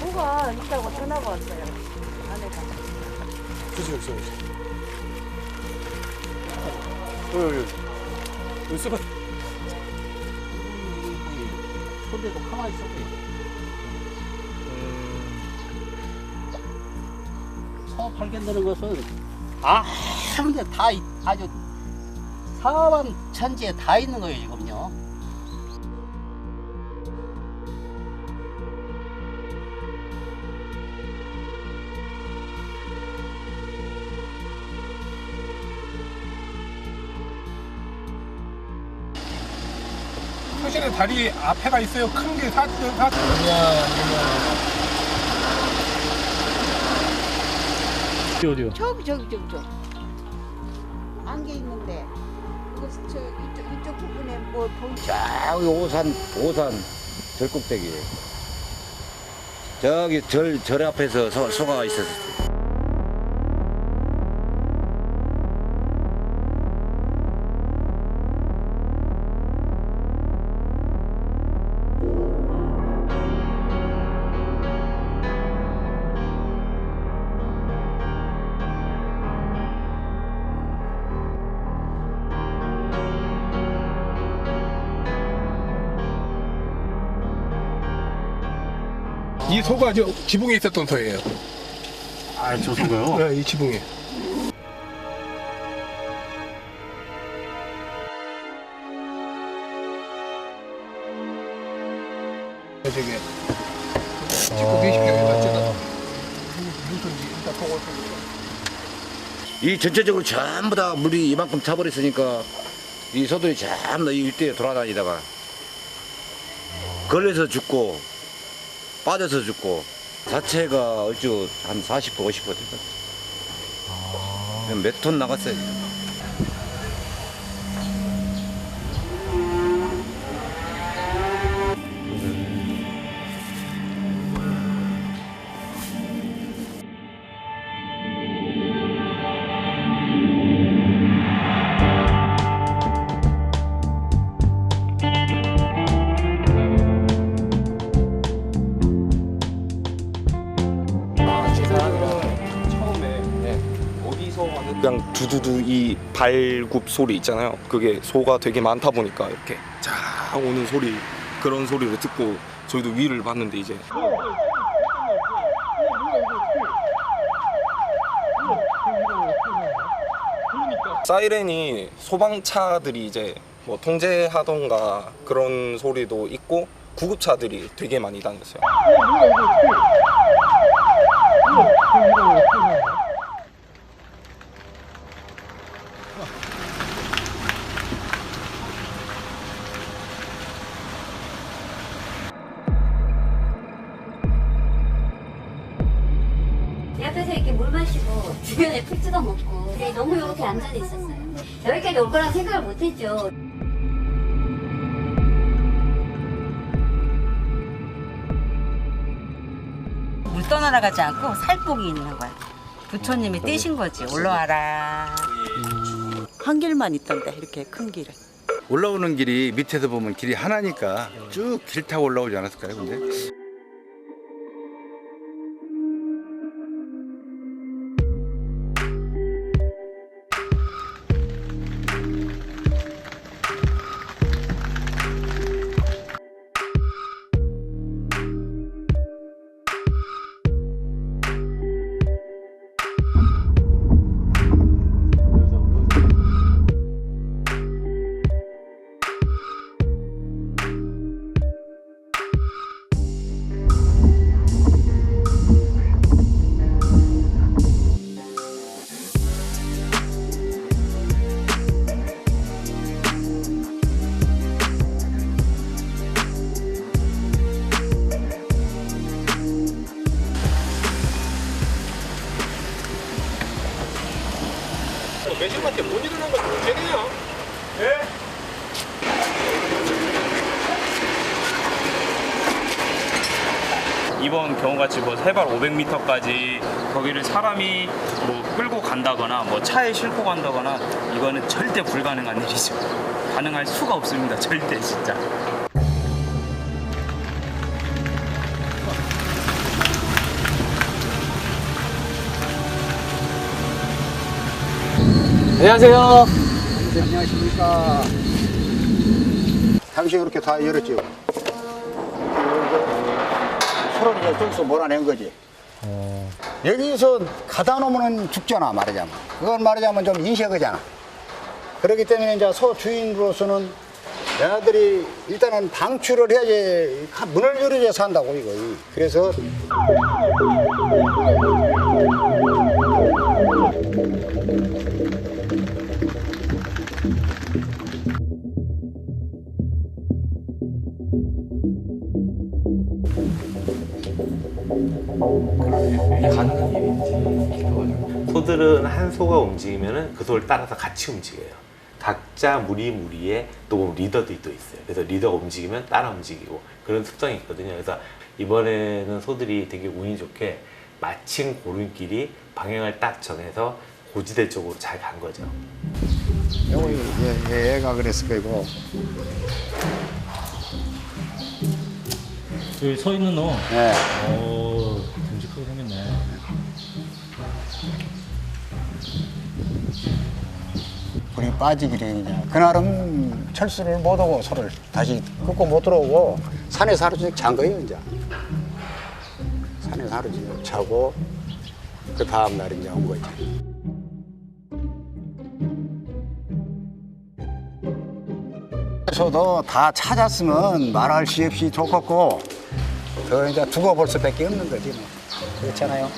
뭐가 있다고 전화가 왔어요. 아내가. 주시 여기 여기. 여기 여기. 여기 쓰바. 손대도 가만히 있어. 서 발견되는 것은 아무데 다 있- 아주 사방 천지에 다 있는 거예요 지금요. 사실은 다리 앞에가 있어요. 큰 게 사, 사. 어디 어디요? 저기 저기 저기 저. 안개 있는데. 그거 저 이쪽 이쪽 부분에 뭐 보이. 자, 여기 오산, 오산 절꼭대기. 저기 절, 절 앞에서 소, 소가 있었어요. 이 소가 저 지붕에 있었던 소예요. 아 저 소가요? 네, 이 지붕에. 저게 지붕 계시면 맞죠? 무슨 일단 보고 이 전체적으로 전부 다 물이 이만큼 차버렸으니까 이 소들이 전부 다이 일대에 돌아다니다가 걸려서 죽고 빠져서 죽고 자체가 얼추 한 40% 50% 됐거든. 몇톤 나갔어요. 그냥 두두두 이 발굽 소리 있잖아요. 그게 소가 되게 많다 보니까 이렇게 쫙 오는 소리 그런 소리를 듣고 저희도 위를 봤는데 이제 사이렌이 소방차들이 이제 뭐 통제하던가 그런 소리도 있고 구급차들이 되게 많이 다녔어요. 마시고 주변에 풀 뜯어 먹고 근데 너무 이렇게 안전해 있었어요. 여기까지 올 거란 생각을 못 했죠. 물 떠나가지 않고 살복이 있는 거야. 부처님이 떼신 거지. 올라와라. 한 길만 있던데 이렇게 큰 길에. 올라오는 길이 밑에서 보면 길이 하나니까 쭉 길 타고 올라오지 않았을까요? 근데 이번 경우같이 뭐 해발 500m까지 거기를 사람이 뭐 끌고 간다거나 뭐 차에 싣고 간다거나 이거는 절대 불가능한 일이죠. 가능할 수가 없습니다. 절대 진짜. 안녕하세요. 네, 안녕하십니까. 당신 그렇게 다 열었죠. 그, 그, 서로 이제 저기서 몰아낸 거지. 여기서 가다 놓으면 죽잖아 말하자면. 그건 말하자면 좀 인색하잖아. 그렇기 때문에 이제 소 주인으로서는 얘네들이 일단은 방출을 해야지 문을 열어야 산다고 이거. 그래서 한 소가 움직이면은 그 소를 따라서 같이 움직여요. 각자 무리 무리에 또 보면 리더들이 또 있어요. 그래서 리더가 움직이면 따라 움직이고 그런 특성이 있거든요. 그래서 이번에는 소들이 되게 운이 좋게 마침 고른길이 방향을 딱 정해서 고지대 쪽으로 잘 간 거죠. 얘, 얘, 얘가 그랬을 거고. 여기 서 있는 너. 네. 오, 듬직하게 생겼네. 불이 빠지기를 이제 그날은 철수를 못 하고 소를 다시 끊고 못 들어오고 산에서 하루 종일 잔 거예요 이제. 산에서 하루 종일 자고 그 다음 날 이제 온 거지 저도 다 찾았으면 말할 시 없이 좋겠고 그 이제 두고 볼 수밖에 없는 거지 뭐. 그렇잖아요